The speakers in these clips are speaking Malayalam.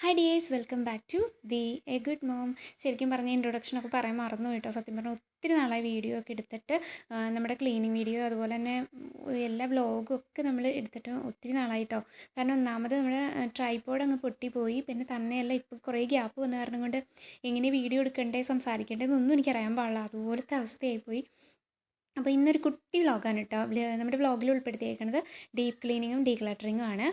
Hi dears welcome back to the a good mom ശരിക്കും പറഞ്ഞ ഇൻട്രൊഡക്ഷൻ ഒക്കെ പറയാൻ മറന്നു കേട്ടോ. സത്യം പറഞ്ഞാൽ ഒത്തിരി നാളായി വീഡിയോ ഒക്കെ എടുത്തിട്ട് നമ്മുടെ ക്ലീനിങ് വീഡിയോ അതുപോലെ തന്നെ എല്ലാ വ്ളോഗും ഒക്കെ നമ്മൾ എടുത്തിട്ട് ഒത്തിരി നാളായിട്ടോ കാരണം ഒന്നാമത് നമ്മുടെ ട്രൈപോഡ് അങ്ങ് പൊട്ടിപ്പോയി പിന്നെ തന്നെയല്ല ഇപ്പോൾ കുറേ ഗ്യാപ്പ് വന്ന കാരണം കൊണ്ട് എങ്ങനെ വീഡിയോ എടുക്കണ്ടേ സംസാരിക്കേണ്ടതെന്നൊന്നും എനിക്കറിയാൻ പാടില്ല. അതുപോലത്തെ അവസ്ഥയായിപ്പോയി അപ്പോൾ ഇന്നൊരു കുട്ടി വ്ളോഗാണ് കേട്ടോ. നമ്മുടെ വ്ളോഗിൽ ഉൾപ്പെടുത്തിയേക്കുന്നത് ഡീപ്പ് ക്ലീനിങ്ങും ഡീക്ലറ്ററിങ്ങും ആണ്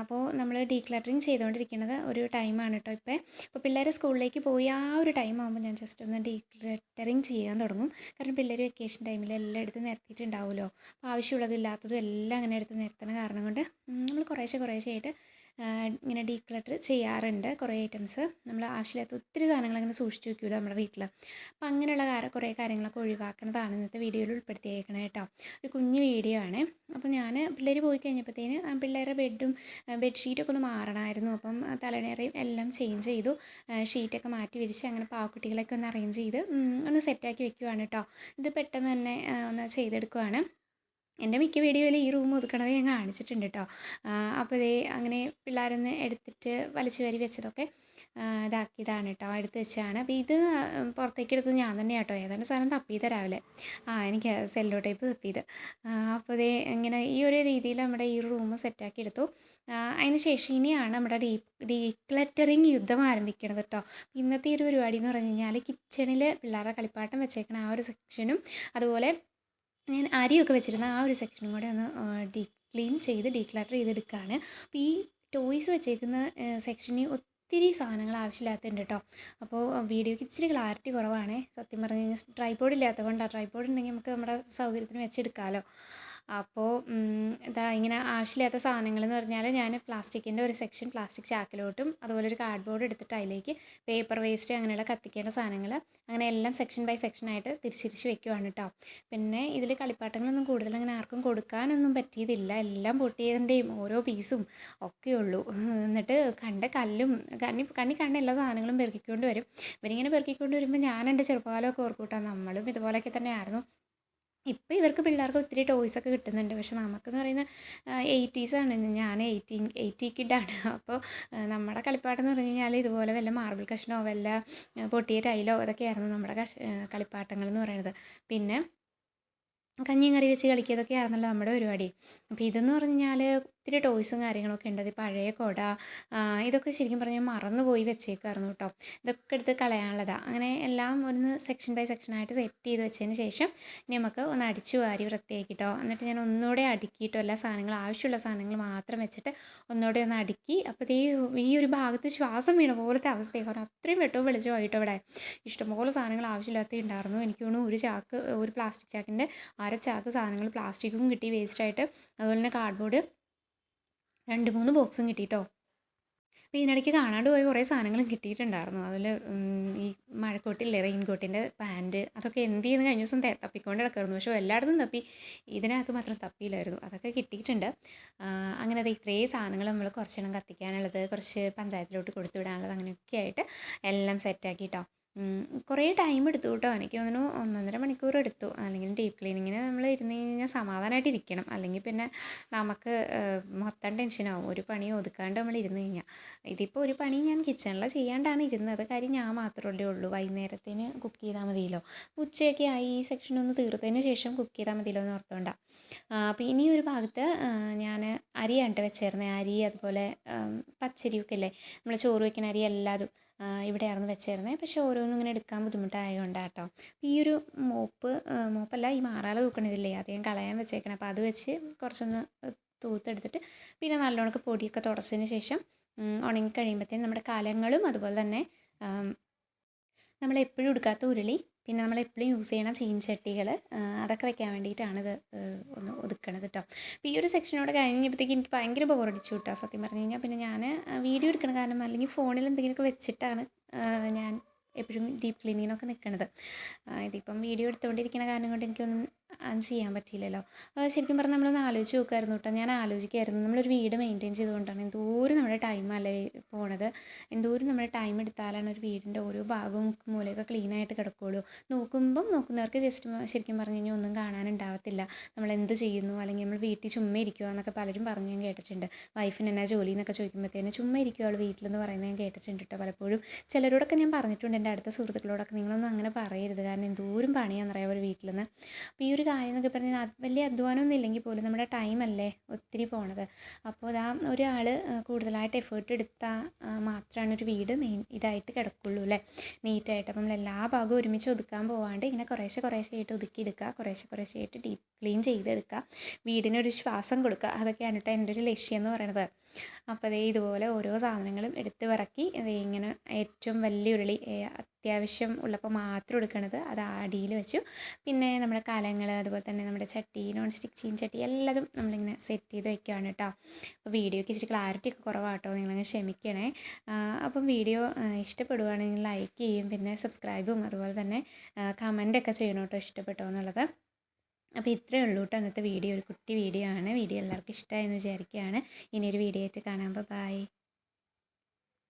അപ്പോൾ നമ്മൾ ഡീക്ലറ്ററിങ് ചെയ്തുകൊണ്ടിരിക്കുന്നത് ഒരു ടൈമാണ് കേട്ടോ ഇപ്പോൾ അപ്പോൾ പിള്ളേർ സ്കൂളിലേക്ക് പോയി ആ ഒരു ടൈം ആകുമ്പോൾ ഞാൻ ജസ്റ്റ് ഒന്ന് ഡീക്ലറ്ററിങ് ചെയ്യാൻ തുടങ്ങും. കാരണം പിള്ളേർ വെക്കേഷൻ ടൈമിൽ എല്ലാം എടുത്ത് നിരത്തിയിട്ടുണ്ടാവുമല്ലോ അപ്പോൾ ആവശ്യമുള്ളതും ഇല്ലാത്തതും എല്ലാം അങ്ങനെ എടുത്ത് നിരത്തുന്ന കാരണം കൊണ്ട് നമ്മൾ കുറേശ്ശെ കുറേശ്ശെ ആയിട്ട് ഇങ്ങനെ ഡീക്ലട്ടർ ചെയ്യാറുണ്ട് കുറേ ഐറ്റംസ് നമ്മൾ ആവശ്യമില്ലാത്ത ഒത്തിരി സാധനങ്ങൾ അങ്ങനെ സൂക്ഷിച്ച് വെക്കുമല്ലോ നമ്മുടെ വീട്ടിൽ അപ്പം അങ്ങനെയുള്ള കാര്യം കുറേ കാര്യങ്ങളൊക്കെ ഒഴിവാക്കുന്നതാണ് ഇന്നത്തെ വീഡിയോയിൽ ഉൾപ്പെടുത്തിയേക്കണേ കേട്ടോ ഒരു കുഞ്ഞ് വീഡിയോ ആണ്. അപ്പോൾ ഞാൻ പിള്ളേർ പോയി കഴിഞ്ഞപ്പോഴത്തേന് പിള്ളേരുടെ ബെഡും ബെഡ്ഷീറ്റൊക്കെ ഒന്ന് മാറണമായിരുന്നു അപ്പം തലനേറയും എല്ലാം ചേഞ്ച് ചെയ്തു. ഷീറ്റൊക്കെ മാറ്റി വിരിച്ച് അങ്ങനെ പാവക്കുട്ടികളൊക്കെ ഒന്ന് അറേഞ്ച് ചെയ്ത് ഒന്ന് സെറ്റാക്കി വെക്കുവാണ് കേട്ടോ ഇത് പെട്ടെന്ന് തന്നെ ഒന്ന് ചെയ്തെടുക്കുവാണ്. എന്റെ മിക്ക വീഡിയോയിൽ ഈ റൂം ഒതുക്കണത് ഞാൻ കാണിച്ചിട്ടുണ്ട് കേട്ടോ അപ്പോൾ ഇതേ അങ്ങനെ പിള്ളേരൊന്ന് എടുത്തിട്ട് വലിച്ചു വരി വെച്ചതൊക്കെ ഇതാക്കിയതാണ് കേട്ടോ എടുത്ത് വെച്ചാണ് അപ്പോൾ ഇത് പുറത്തേക്ക് എടുത്തത് ഞാൻ തന്നെ കേട്ടോ ഏതാണ്ട് സാധനം തപ്പിയത് രാവിലെ. ആ എനിക്ക് സെല്ലോ ടൈപ്പ് തപ്പിയത് അപ്പോൾ ഇതേ ഇങ്ങനെ ഈ ഒരു രീതിയിൽ നമ്മുടെ ഈ റൂം സെറ്റാക്കി എടുത്തു. അതിന് ശേഷം ഇനിയാണ് നമ്മുടെ ഡീ ഡീക്ലറ്ററിങ് യുദ്ധം ആരംഭിക്കുന്നത് കേട്ടോ ഇന്നത്തെ ഒരു പരിപാടി എന്ന് പറഞ്ഞു കഴിഞ്ഞാൽ കിച്ചണിൽ പിള്ളേരുടെ കളിപ്പാട്ടം വെച്ചേക്കണ ആ ഒരു സെക്ഷനും അതുപോലെ ഞാൻ അരിയൊക്കെ വെച്ചിരുന്ന ആ ഒരു സെക്ഷനും കൂടെ ഒന്ന് ഡീ ക്ലീൻ ചെയ്ത് ഡീക്ലട്ടർ ചെയ്തെടുക്കുകയാണ് അപ്പോൾ ഈ ടോയ്സ് വെച്ചേക്കുന്ന സെക്ഷനിൽ ഒത്തിരി സാധനങ്ങൾ ആവശ്യമില്ലാത്തതുണ്ട് കേട്ടോ അപ്പോൾ വീഡിയോയ്ക്ക് ഇച്ചിരി ക്ലാരിറ്റി കുറവാണ്. സത്യം പറഞ്ഞു കഴിഞ്ഞാൽ ട്രൈപോഡ് ഇല്ലാത്തത് കൊണ്ടാണ് ട്രൈപോഡ് ഉണ്ടെങ്കിൽ നമുക്ക് നമ്മുടെ സൗകര്യത്തിന് വെച്ചെടുക്കാമല്ലോ അപ്പോൾ ഇതാ ഇങ്ങനെ ആവശ്യമില്ലാത്ത സാധനങ്ങൾ എന്ന് പറഞ്ഞാൽ ഞാൻ പ്ലാസ്റ്റിക്കിന്റെ ഒരു സെക്ഷൻ പ്ലാസ്റ്റിക് ചാക്കിലോട്ടും അതുപോലെ ഒരു കാർഡ് ബോർഡ് എടുത്തിട്ട് അതിലേക്ക് പേപ്പർ വേസ്റ്റ് അങ്ങനെയുള്ള കത്തിക്കേണ്ട സാധനങ്ങൾ അങ്ങനെ എല്ലാം സെക്ഷൻ ബൈ സെക്ഷൻ ആയിട്ട് തിരിച്ചിരിച്ച് വെക്കുവാണ് കേട്ടോ പിന്നെ ഇതിൽ കളിപ്പാട്ടങ്ങളൊന്നും കൂടുതൽ അങ്ങനെ ആർക്കും കൊടുക്കാനൊന്നും പറ്റിയതില്ല. എല്ലാം പൊട്ടിയതിന്റെയും ഓരോ പീസും ഒക്കെ ഉള്ളൂ. എന്നിട്ട് കണ്ട കല്ലും കണ്ണി കണ്ണി കണ്ട എല്ലാ സാധനങ്ങളും പെറുക്കിക്കൊണ്ട് വരും. ഇവരിങ്ങനെ പെറുക്കിക്കൊണ്ട് വരുമ്പോൾ ഞാൻ എന്റെ ചെറുപ്പകാലമൊക്കെ ഓർക്കൂട്ടാ. നമ്മളും ഇതുപോലെയൊക്കെ തന്നെയായിരുന്നു. ഇപ്പോൾ ഇവർക്ക് പിള്ളേർക്ക് ഒത്തിരി ടോയ്സൊക്കെ കിട്ടുന്നുണ്ട്. പക്ഷെ നമുക്കെന്ന് പറയുന്ന എയ്റ്റീസാണ് ഞാൻ എയ്റ്റീൻ എയ്റ്റി കിഡാണ് അപ്പോൾ നമ്മുടെ കളിപ്പാട്ടം എന്ന് പറഞ്ഞു കഴിഞ്ഞാൽ ഇതുപോലെ വല്ല മാർബിൾ കഷ്ണോ വല്ല പൊട്ടിയ ടൈലോ അതൊക്കെയായിരുന്നു നമ്മുടെ കഷ് കളിപ്പാട്ടങ്ങൾ എന്ന് പറയുന്നത്. പിന്നെ കഞ്ഞിയും കറി വെച്ച് കളിക്കിയതൊക്കെ ആയിരുന്നല്ലോ നമ്മുടെ പരിപാടി. അപ്പോൾ ഇതെന്ന് പറഞ്ഞാൽ ഒത്തിരി ടോയ്സും കാര്യങ്ങളൊക്കെ ഉണ്ട്. അത് പഴയ കുട ഇതൊക്കെ ശരിക്കും പറഞ്ഞാൽ മറന്നു പോയി വെച്ചേക്കായിരുന്നു കേട്ടോ. ഇതൊക്കെ എടുത്ത് കളയാനുള്ളതാണ് അങ്ങനെ എല്ലാം ഒന്ന് സെക്ഷൻ ബൈ സെക്ഷനായിട്ട് സെറ്റ് ചെയ്ത് വെച്ചതിന് ശേഷം ഇനി നമുക്ക് ഒന്ന് അടിച്ചു വാരി വൃത്തിയാക്കിട്ടോ എന്നിട്ട് ഞാൻ ഒന്നുകൂടെ അടുക്കിയിട്ടോ എല്ലാ സാധനങ്ങളും ആവശ്യമുള്ള സാധനങ്ങൾ മാത്രം വെച്ചിട്ട് ഒന്നുകൂടെ ഒന്ന് അടുക്കി. അപ്പോൾ ഈ ഈ ഒരു ഭാഗത്ത് ശ്വാസം വീണ പോലത്തെ പറഞ്ഞാൽ അത്രയും വെട്ടവും വെളിച്ചമായിട്ടോ ഇവിടെ. ഇഷ്ടംപോലെ സാധനങ്ങൾ ആവശ്യമില്ലാത്ത ഉണ്ടായിരുന്നു. എനിക്ക് തോന്നുന്നു ഒരു ചാക്ക് ഒരു പ്ലാസ്റ്റിക് ചാക്കിന്റെ അര ചാക്ക് സാധനങ്ങൾ പ്ലാസ്റ്റിക്കും കിട്ടി വേസ്റ്റായിട്ട് അതുപോലെ തന്നെ കാർഡ്ബോർഡ് രണ്ട് മൂന്ന് ബോക്സും കിട്ടിയിട്ടോ അപ്പോൾ ഇതിനിടയ്ക്ക് കാണാണ്ട് പോയ കുറേ സാധനങ്ങളും കിട്ടിയിട്ടുണ്ടായിരുന്നു. അതിൽ ഈ മഴക്കോട്ടില്ലേ റെയിൻകോട്ടിന്റെ പാന്റ് അതൊക്കെ എന്ത് ചെയ്യുന്ന കഴിഞ്ഞ ദിവസം തപ്പിക്കൊണ്ട് കിടക്കായിരുന്നു പക്ഷേ എല്ലായിടത്തും തപ്പി. ഇതിനകത്ത് മാത്രം തപ്പിയില്ലായിരുന്നു. അതൊക്കെ കിട്ടിയിട്ടുണ്ട്. അങ്ങനെ അത് ഇത്രയും സാധനങ്ങൾ നമ്മൾ കുറച്ചെണ്ണം കത്തിക്കാനുള്ളത് കുറച്ച് പഞ്ചായത്തിലോട്ട് കൊടുത്തു വിടാനുള്ളത് അങ്ങനെയൊക്കെ ആയിട്ട് എല്ലാം സെറ്റാക്കിട്ടോ കുറേ ടൈം എടുത്തു കേട്ടോ. എനിക്ക് തോന്നുന്നു ഒന്നൊന്നര മണിക്കൂർ എടുത്തു. അല്ലെങ്കിൽ ഡീപ്പ് ക്ലീനിങ്ങിന് നമ്മൾ ഇരുന്ന് കഴിഞ്ഞാൽ സമാധാനമായിട്ട് ഇരിക്കണം. അല്ലെങ്കിൽ പിന്നെ നമുക്ക് മൊത്തം ടെൻഷനാവും ഒരു പണി ഒതുക്കാണ്ട് നമ്മൾ ഇരുന്ന് കഴിഞ്ഞാൽ. ഇതിപ്പോൾ ഒരു പണി ഞാൻ കിച്ചണിൽ ചെയ്യാണ്ടാണ് ഇരുന്നത്. കാര്യം ഞാൻ മാത്രമല്ലേ ഉള്ളൂ. വൈകുന്നേരത്തിന് കുക്ക് ചെയ്താൽ മതിയല്ലോ. ഉച്ചയൊക്കെ ആയി. ഈ സെക്ഷൻ ഒന്ന് തീർത്തതിന് ശേഷം കുക്ക് ചെയ്താൽ മതിയല്ലോ എന്ന് ഓർത്തോണ്ടാ. അപ്പോൾ ഇനി ഒരു ഭാഗത്ത് ഞാൻ അരിയാണ് ട്ടോ വെച്ചേർന്നത് അരി അതുപോലെ പച്ചരിയൊക്കെ അല്ലേ നമ്മൾ ചോറ് വയ്ക്കുന്ന അരി എല്ലാതും ഇവിടെയായിരുന്നു വെച്ചായിരുന്നേ പക്ഷേ ഓരോന്നും ഇങ്ങനെ എടുക്കാൻ ബുദ്ധിമുട്ടായതുകൊണ്ടാണ് കേട്ടോ ഈ ഒരു മോപ്പ് മോപ്പല്ല ഈ മാറാല തൂക്കണതില്ലേ ഞാൻ കളയാൻ വെച്ചേക്കണം. അപ്പോൾ അത് വെച്ച് കുറച്ചൊന്ന് തൂത്തെടുത്തിട്ട് പിന്നെ നല്ലോണക്ക് പൊടിയൊക്കെ തുടച്ചതിന് ശേഷം ഉണങ്ങി കഴിയുമ്പോഴത്തേനും നമ്മുടെ കലങ്ങളും അതുപോലെ തന്നെ നമ്മളെപ്പോഴും എടുക്കാത്ത ഉരുളി പിന്നെ നമ്മൾ എപ്പോഴും യൂസ് ചെയ്യണ ചീൻചട്ടികൾ അതൊക്കെ വെക്കാൻ വേണ്ടിയിട്ടാണ് ഇത് ഒന്ന് ഒതുക്കണത് കേട്ടോ അപ്പോൾ ഈ ഒരു സെക്ഷനോട് കഴിഞ്ഞപ്പോഴത്തേക്ക് എനിക്ക് ഭയങ്കര ബോറടിച്ചു കേട്ടോ സത്യം പറഞ്ഞു കഴിഞ്ഞാൽ. പിന്നെ ഞാൻ വീഡിയോ എടുക്കണ കാരണം അല്ലെങ്കിൽ ഫോണിൽ എന്തെങ്കിലുമൊക്കെ വെച്ചിട്ടാണ് ഞാൻ എപ്പോഴും ഡീപ്പ് ക്ലീനിങ്ങിനൊക്കെ നിൽക്കണത് ഇതിപ്പം വീഡിയോ എടുത്തുകൊണ്ടിരിക്കുന്ന കാരണം കൊണ്ട് എനിക്കൊന്നും അത് ചെയ്യാൻ പറ്റിയില്ലല്ലോ. ശരിക്കും പറഞ്ഞാൽ നമ്മളൊന്ന് ആലോചിച്ച് നോക്കുമായിരുന്നു കേട്ടോ ഞാൻ ആലോചിക്കായിരുന്നു. നമ്മളൊരു വീട് മെയിന്റെയിൻ ചെയ്തുകൊണ്ടാണ് എന്തോരം നമ്മുടെ ടൈം ടൈമല്ലേ പോണത്. എന്തോരം നമ്മുടെ ടൈം എടുത്താലാണ് ഒരു വീടിന്റെ ഓരോ ഭാഗവും മൂലയൊക്കെ ക്ലീൻ ആയിട്ട് കിടക്കുകയുള്ളൂ നോക്കുമ്പം നോക്കുന്നവർക്ക് ജസ്റ്റ് ശരിക്കും പറഞ്ഞു കഴിഞ്ഞാൽ ഒന്നും കാണാനുണ്ടാവത്തില്ല. നമ്മൾ എന്ത് ചെയ്യുന്നു? അല്ലെങ്കിൽ നമ്മൾ വീട്ടിൽ ചുമ്മാ ഇരിക്കുക എന്നൊക്കെ പലരും പറഞ്ഞു ഞാൻ കേട്ടിട്ടുണ്ട്. വൈഫിന് എന്നാ ജോലി എന്നൊക്കെ ചോദിക്കുമ്പോഴത്തേന് ചുമ്മാ ഇരിക്കുക അവൾ വീട്ടിലെന്ന് പറയുന്നത് ഞാൻ കേട്ടിട്ടുണ്ട് കേട്ടോ പലപ്പോഴും. ചിലരോടൊക്കെ ഞാൻ പറഞ്ഞിട്ടുണ്ട് എന്റെ അടുത്ത സുഹൃത്തുക്കളോടൊക്കെ നിങ്ങളൊന്നും അങ്ങനെ പറയരുത്. കാരണം എന്തോരം പണിയാണെന്നറിയാം ഒരു വീട്ടിൽ നിന്ന് അപ്പോൾ ഈ ഒരു കാര്യം എന്നൊക്കെ പറഞ്ഞാൽ വലിയ അധ്വാനമൊന്നും ഇല്ലെങ്കിൽ പോലും നമ്മുടെ ടൈം അല്ലേ ഒത്തിരി പോണത്. അപ്പോൾ അതാ ഒരാൾ കൂടുതലായിട്ട് എഫേർട്ട് എടുത്താൽ മാത്രമാണ് ഒരു വീട് മെയിൻ ഇതായിട്ട് കിടക്കുള്ളൂ അല്ലേ? നീറ്റായിട്ട് അപ്പം നമ്മൾ എല്ലാ ഭാഗവും ഒരുമിച്ച് ഒതുക്കാൻ പോവാണ്ട് ഇങ്ങനെ കുറേശ്ശെ കുറേശ്ശെ ആയിട്ട് ഒതുക്കിയെടുക്കുക കുറേശ്ശെ കുറേശ്ശെ ആയിട്ട് ഡീപ്പ് ക്ലീൻ ചെയ്തെടുക്കുക വീടിനൊരു ശ്വാസം കൊടുക്കുക അതൊക്കെയാണ് കേട്ടോ എന്റെ ഒരു ലക്ഷ്യം എന്ന് പറയുന്നത് അപ്പോൾ അതേ ഇതുപോലെ ഓരോ സാധനങ്ങളും എടുത്ത് പറക്കി ഇങ്ങനെ ഏറ്റവും വലിയ ഉരുളി അത്യാവശ്യം ഉള്ളപ്പോൾ മാത്രം എടുക്കണത് അത് അടിയിൽ വെച്ചു. പിന്നെ നമ്മുടെ കലങ്ങൾ അതുപോലെ തന്നെ നമ്മുടെ ചട്ടി നോൺ സ്റ്റിക്ക് ചീൻ ചട്ടി എല്ലാതും നമ്മളിങ്ങനെ സെറ്റ് ചെയ്ത് വെക്കുകയാണ് കേട്ടോ. അപ്പോൾ വീഡിയോയ്ക്ക് ഇച്ചിരി ക്ലാരിറ്റി ഒക്കെ കുറവാട്ടോ നിങ്ങളങ്ങ് ക്ഷമിക്കണേ. അപ്പം വീഡിയോ ഇഷ്ടപ്പെടുവാണെങ്കിൽ ലൈക്ക് ചെയ്യും പിന്നെ സബ്സ്ക്രൈബും അതുപോലെ തന്നെ കമന്റൊക്കെ ചെയ്യണം കേട്ടോ ഇഷ്ടപ്പെട്ടോ എന്നുള്ളത്. അപ്പോൾ ഇത്രയേ ഉള്ളൂ കേട്ടോ അന്നത്തെ വീഡിയോ. ഒരു കുട്ടി വീഡിയോ ആണ്. വീഡിയോ എല്ലാവർക്കും ഇഷ്ടമായെന്ന് വിചാരിക്കുകയാണ്. ഇനിയൊരു വീഡിയോ ആയിട്ട് കാണാം. ബൈ